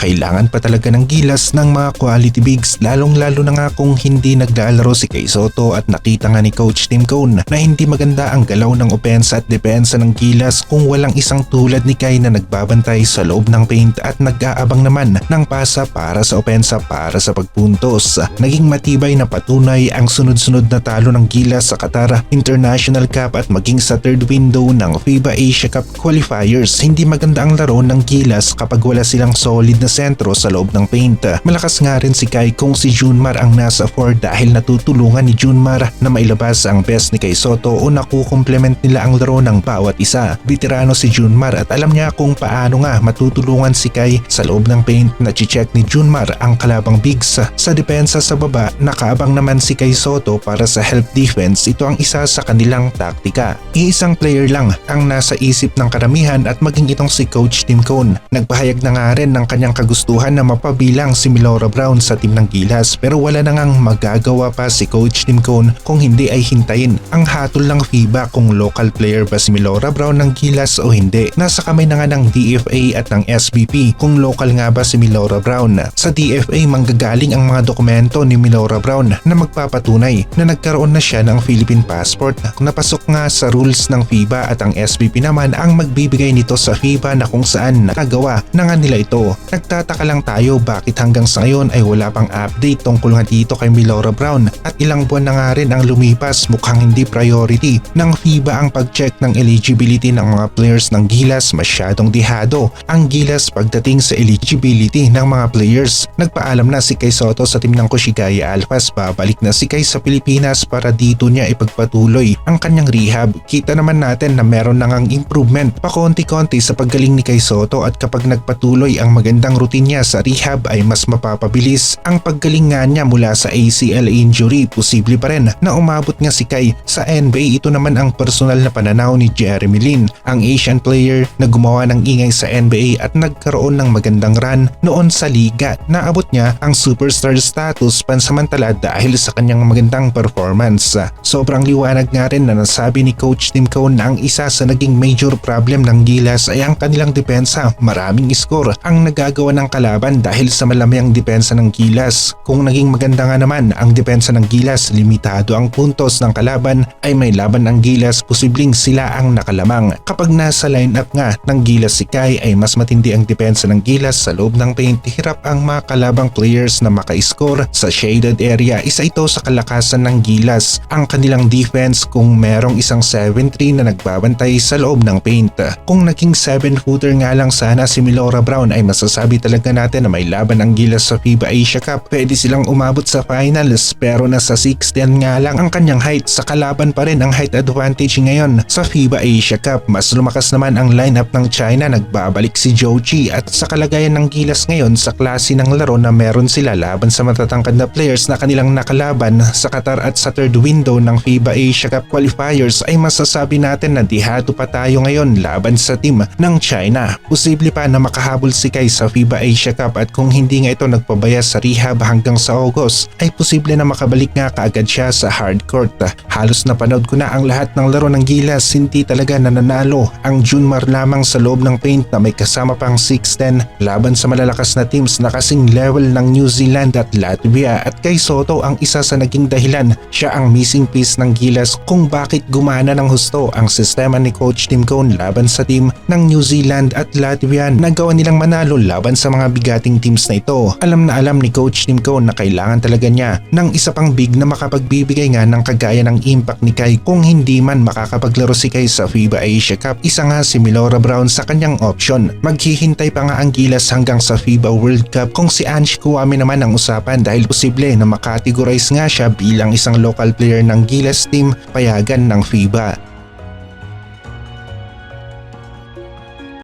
kailangan pa talaga ng gilas ng mga quality bigs lalong lalo na nga kung hindi naglalaro si Kay Soto at nakita nga ni Coach Tim Cone na hindi maganda ang galaw ng opensa at depensa ng gilas kung walang isang tulad ni Kay na nagbabantay sa loob ng paint at nag-aabang naman ng pasa para sa opensa para sa pagpuntos. Naging matibay na patunay ang sunod-sunod na talo ng gilas sa Qatar International Cup at maging sa third window ng FIBA Asia Cup qualifiers. Hindi maganda ang laro ng gilas kapag wala silang solid na sentro sa loob ng paint. Malakas nga rin si Kai kung si Junmar ang nasa 4 dahil natutulungan ni Junmar na mailabas ang best ni Kai Soto o nakukomplement nila ang laro ng bawat isa. Veterano si Junmar at alam niya kung paano nga matutulungan si Kai sa loob ng paint na check ni Junmar ang kalabang bigs. Sa depensa sa baba, nakaabang naman si Kai Soto para sa help defense. Ito ang isa sa kanilang taktika. Iisang player lang ang nasa isip ng karamihan at maging itong si Coach Tim Cone. Nagpahayag na nga rin ng kanyang kagustuhan na mapabilang si Milora Brown sa team ng Gilas pero wala na ngang magagawa pa si Coach Tim Cone kung hindi ay hintayin ang hatol ng FIBA kung local player ba si Milora Brown ng Gilas o hindi. Nasa kamay na nga ng DFA at ng SBP kung local nga ba si Milora Brown. Sa DFA manggagaling ang mga dokumento ni Milora Brown na magpapatunay na nagkaroon na siya ng Philippine passport. Napasok nga sa rules ng FIBA at ang SBP naman ang magbibigay nito sa FIBA na kung saan nakagawa na nga nila ito. Nagtataka lang tayo bakit hanggang sa ngayon ay wala pang update tungkol nga dito kay Milora Brown at ilang buwan na nga rin ang lumipas mukhang hindi priority ng FIBA ang pag-check ng eligibility ng mga players ng Gilas masyadong dihado. Ang Gilas pagdating sa eligibility ng mga players. Nagpaalam na si Kay Soto sa team ng Koshigaya Alphas babalik na si Kay sa Pilipinas para dito niya ipagpatuloy ang kanyang rehab. Kita naman natin na meron na ngang improvement pakonti-konti sa paggaling ni Kay Soto at kapag nagpatuloy ang magandang routine niya sa rehab ay mas mapapabilis ang paggaling niya mula sa ACL injury. Posible pa rin na umabot nga si Kay sa NBA. Ito naman ang personal na pananaw ni Jeremy Lin, ang Asian player na gumawa ng ingay sa NBA at nagkaroon ng magandang run noon sa liga. Naabot niya ang superstar status pansamantala dahil sa kanyang magandang performance. Sobrang liwanag nga rin na nasabi ni Coach Tim Cone na ang isa sa naging major problem ng Gilas ay ang kanilang depensa. Maraming score ang nagagawa ng kalaban dahil sa malamayang depensa ng Gilas. Kung naging maganda nga naman ang depensa ng Gilas, limitado ang puntos ng kalaban ay may laban ang Gilas, posibleng sila ang nakalamang. Kapag nasa lineup nga ng Gilas si Kai ay mas matindi ang depensa ng Gilas sa loob ng paint, hirap ang mga kalabang players na maka-score sa shaded area. Isa ito sa kalakasan ng Gilas. Ang kanilang defense kung merong isang 7-3 na nagbabantay sa loob ng paint. Kung naging 7-footer nga lang sana si Milora Brown ay masasabi talaga natin na may laban ang Gilas sa FIBA Asia Cup. Pwede silang umabot sa finals pero nasa 6'10 nga lang ang kanyang height. Sa kalaban pa rin ang height advantage ngayon sa FIBA Asia Cup. Mas lumakas naman ang lineup ng China. Nagbabalik si Joji at sa kalagayan ng Gilas ngayon sa klase ng laro na meron sila laban sa matatangkad na players na kanilang nakalaban sa Qatar at sa third window ng FIBA Asia Cup qualifiers ay masasabi natin na dihado pa tayo ngayon laban sa team ng China. Posible pa na makahabol si Kai sa FIBA Asia Cup at kung hindi nga ito nagpabaya sa rehab hanggang sa August ay posible na makabalik nga kaagad siya sa hard court. Halos napanood ko na ang lahat ng laro ng Gilas hindi talaga nananalo ang Junmar lamang sa loob ng paint na may kasama pang 6'10 laban sa malalakas na teams na kasing level ng New Zealand at Latvia. At kay Soto ang isa sa naging dahilan siya ang missing piece ng Gilas kung bakit gumana ng husto ang sistema ni Coach Tim Cone laban sa team ng New Zealand at Latvia. Nagawa nilang manalo laban sa mga bigating teams na ito. Alam na alam ni Coach Cone na kailangan talaga niya ng isa pang big na makapagbibigay nga ng kagaya ng impact ni Kai kung hindi man makakapaglaro si Kai sa FIBA Asia Cup. Isa nga si Milora Brown sa kanyang option. Maghihintay pa nga ang Gilas hanggang sa FIBA World Cup kung si Ange Kuwami naman ang usapan dahil posible na makategorize nga siya bilang isang local player ng Gilas team payagan ng FIBA.